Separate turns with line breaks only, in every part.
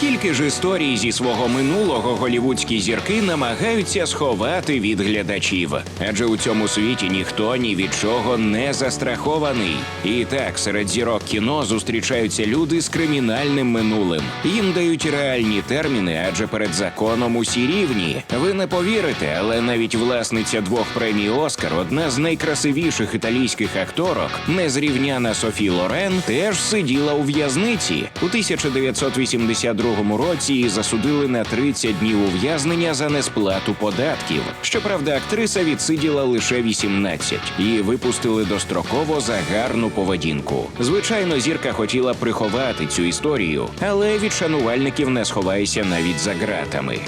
Скільки ж історій зі свого минулого голівудські зірки намагаються сховати від глядачів? Адже у цьому світі ніхто ні від чого не застрахований. І так, серед зірок кіно зустрічаються люди з кримінальним минулим. Їм дають реальні терміни, адже перед законом усі рівні. Ви не повірите, але навіть власниця двох премій Оскар, одна з найкрасивіших італійських акторок, незрівняна Софі Лорен, теж сиділа у в'язниці. У 1982 році її засудили на 30 днів ув'язнення за несплату податків. Щоправда, актриса відсиділа лише 18. Її випустили достроково за гарну поведінку. Звичайно, зірка хотіла приховати цю історію, але від шанувальників не сховаєшся навіть за ґратами.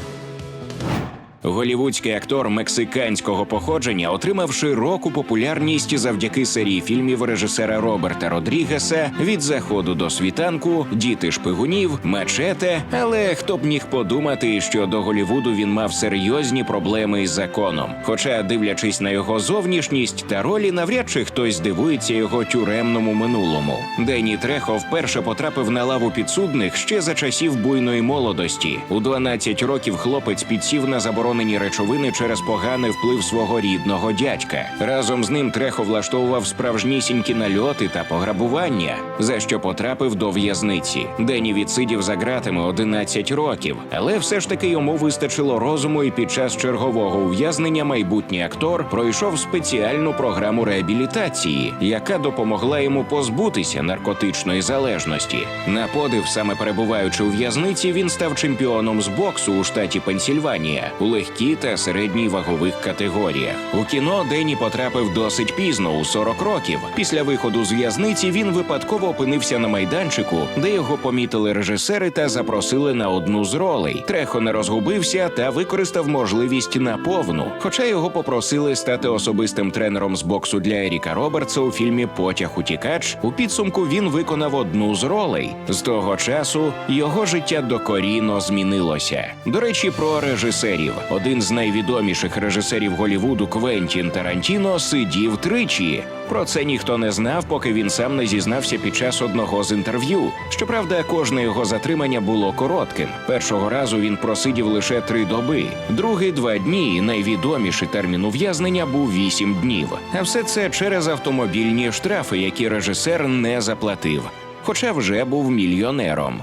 Голівудський актор мексиканського походження отримав широку популярність завдяки серії фільмів режисера Роберта Родрігеса від заходу до світанку, діти шпигунів, мачете. Але хто б міг подумати, що до Голівуду він мав серйозні проблеми із законом. Хоча, дивлячись на його зовнішність та ролі, навряд чи хтось здивується його тюремному минулому. Дені Трехо вперше потрапив на лаву підсудних ще за часів буйної молодості. У 12 років хлопець підсів на заборонені речовини через поганий вплив свого рідного дядька. Разом з ним Трехо влаштовував справжнісінькі нальоти та пограбування, за що потрапив до в'язниці. Дені відсидів за ґратами 11 років, але все ж таки йому вистачило розуму, і під час чергового ув'язнення майбутній актор пройшов спеціальну програму реабілітації, яка допомогла йому позбутися наркотичної залежності. На подив, саме перебуваючи у в'язниці, він став чемпіоном з боксу у штаті Пенсільванія у легкій та середній вагових категоріях. У кіно Дені потрапив досить пізно, у 40 років. Після виходу з в'язниці він випадково опинився на майданчику, де його помітили режисери та запросили на одну з ролей. Трехо не розгубився та використав можливість наповну. Хоча його попросили стати особистим тренером з боксу для Еріка Робертса у фільмі Потяг утікач. У підсумку він виконав одну з ролей. З того часу його життя докорінно змінилося. До речі, про режисерів. Один з найвідоміших режисерів Голівуду Квентін Тарантіно сидів тричі. Про це ніхто не знав, поки він сам не зізнався під час одного з інтерв'ю. Щоправда, кожне його затримання було коротким. Першого разу він просидів лише три доби, другий два дні. Найвідоміший термін ув'язнення був вісім днів. А все це через автомобільні штрафи, які режисер не заплатив, хоча вже був мільйонером.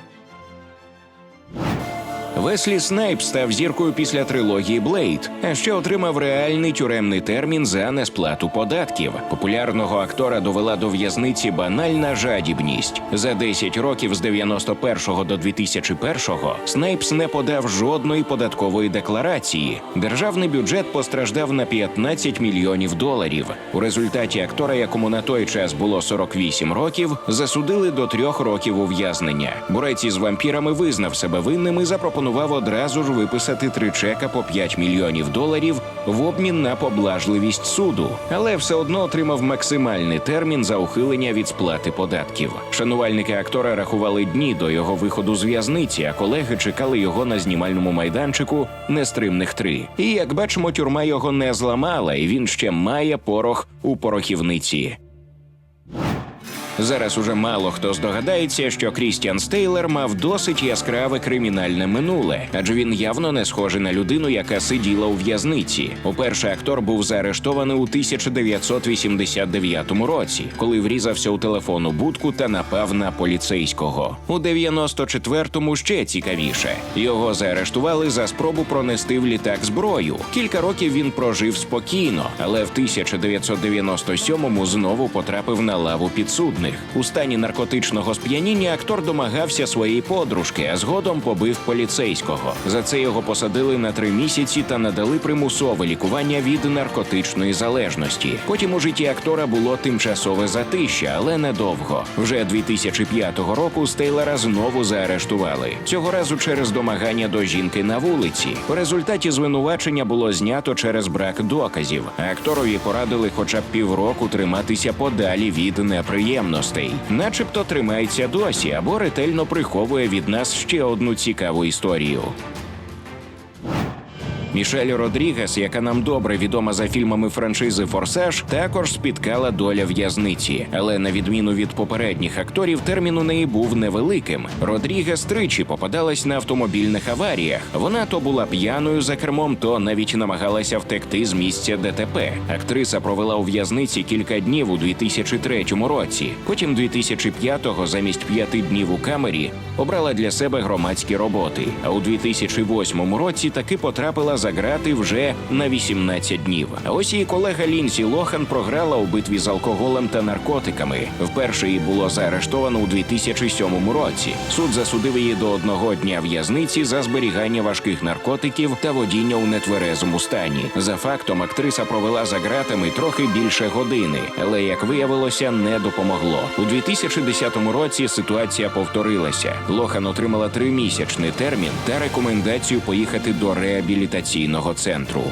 Веслі Снайп став зіркою після трилогії Блейд, а ще отримав реальний тюремний термін за несплату податків. Популярного актора довела до в'язниці банальна жадібність. За 10 років з 91-го до 2001-го Снайпс не подав жодної податкової декларації. Державний бюджет постраждав на 15 мільйонів доларів. У результаті актора, якому на той час було 48 років, засудили до трьох років ув'язнення. Борець із вампірами визнав себе винним і запропонував одразу ж виписати три чека по 5 мільйонів доларів в обмін на поблажливість суду, але все одно отримав максимальний термін за ухилення від сплати податків. Шанувальники актора рахували дні до його виходу з в'язниці, а колеги чекали його на знімальному майданчику нестримних три. І як бачимо, тюрма його не зламала, і він ще має порох у порохівниці. Зараз уже мало хто здогадається, що Крістіан Стейлер мав досить яскраве кримінальне минуле, адже він явно не схожий на людину, яка сиділа у в'язниці. Уперше актор був заарештований у 1989 році, коли врізався у телефонну будку та напав на поліцейського. У 94-му ще цікавіше. Його заарештували за спробу пронести в літак зброю. Кілька років він прожив спокійно, але в 1997-му знову потрапив на лаву підсудних. У стані наркотичного сп'яніння актор домагався своєї подружки, а згодом побив поліцейського. За це його посадили на три місяці та надали примусове лікування від наркотичної залежності. Потім у житті актора було тимчасове затища, але недовго. Вже 2005 року Стейлера знову заарештували. Цього разу через домагання до жінки на вулиці. У результаті звинувачення було знято через брак доказів. Акторові порадили хоча б півроку триматися подалі від неприємностей, начебто тримається досі або ретельно приховує від нас ще одну цікаву історію. Мішель Родрігес, яка нам добре відома за фільмами франшизи Форсаж, також спіткала доля в'язниці. Але на відміну від попередніх акторів, термін у неї був невеликим. Родрігес тричі попадалась на автомобільних аваріях. Вона то була п'яною за кермом, то навіть намагалася втекти з місця ДТП. Актриса провела у в'язниці кілька днів у 2003 році. Потім 2005-го замість п'яти днів у камері обрала для себе громадські роботи. А у 2008 році таки потрапила за грати вже на 18 днів. Ось її колега Лінсі Лохан програла у битві з алкоголем та наркотиками. Вперше її було заарештовано у 2007 році. Суд засудив її до одного дня в'язниці за зберігання важких наркотиків та водіння у нетверезому стані. За фактом, актриса провела за ґратами трохи більше години, але як виявилося, не допомогло. У 2010 році ситуація повторилася. Лохан отримала тримісячний термін та рекомендацію поїхати до реабілітаційного центру.